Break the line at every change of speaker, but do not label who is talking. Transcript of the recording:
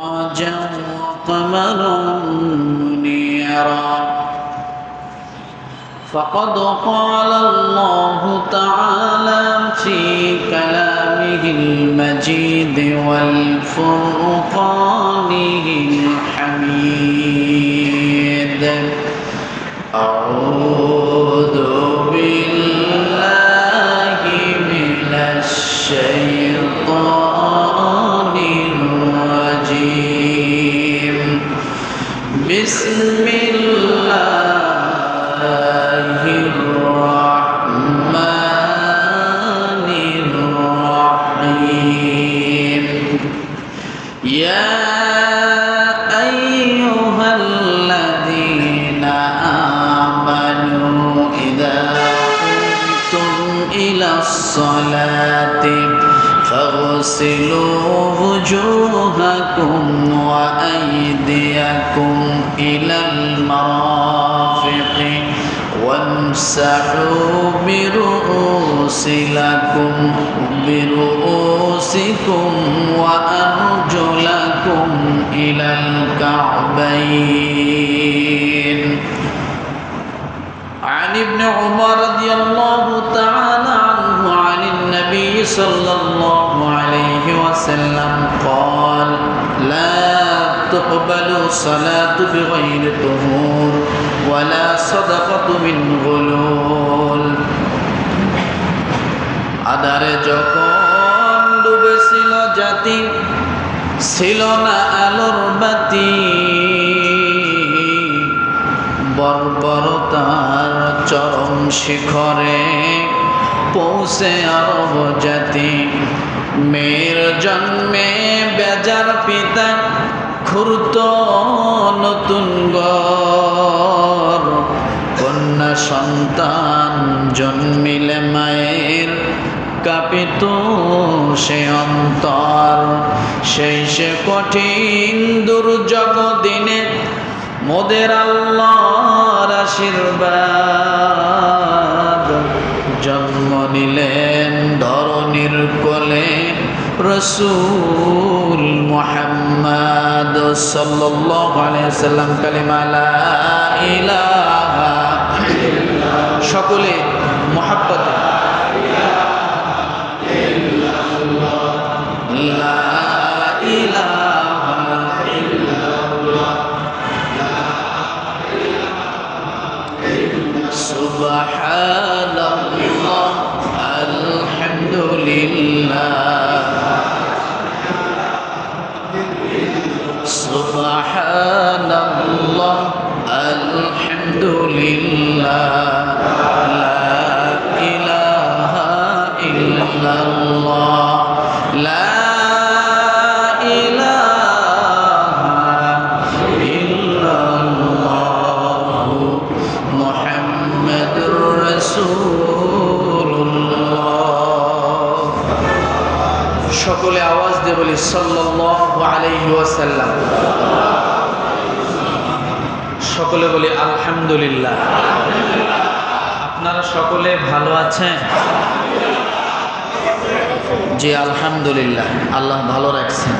سراجا وقمرا منيرا فقد قال الله تعالى في كلامه المجيد والفرقانه الحميد. أعوذ يا أيها الذين آمنوا إذا قمتم إلى الصلاة فاغسلوا وجوهكم وأيديكم إلى المرافق وامسحوا برؤوسكم برؤوسكم وأرجلكم إلى الكعبين. عن ابن عمر رضي الله تعالى عنه عن النبي صلى الله عليه وسلم قال لا تقبل الصلاة بغير طهور ولا صدقة من غلول আদারে যখন ডুবেছিল জাতি ছিল না আলোর বাতি বর্বরতার চরম শিখরে পৌঁছে আরব জাতি মেয়ের জন্মে বেজার পিতা খুরত নতুন কন্যা সন্তান জন্মিলে মায়ের কাঁপিত সে অন্তর। সেই সে কঠিন দুর্যোগ দিনে মোদের আল্লাহর আশীর্বাদ। রসুল মোহাম্মদ সাল্লাল্লাহু আলাইহি সাল্লাম কালিমা লা ইলাহা সকলে মোহাব্বতে লা ইলাহা سبحان الله الحمد لله سبحان الله الحمد لله لا إله إلا الله لا إله إلا الله محمد رسول الله সকলে আওয়াজ দিয়ে বলি সাল্লাল্লাহু সকলে বলি আলহামদুলিল্লাহ। আপনারা সকলে ভালো আছেন? জি আলহামদুলিল্লাহ। আল্লাহ ভালো রাখছেন।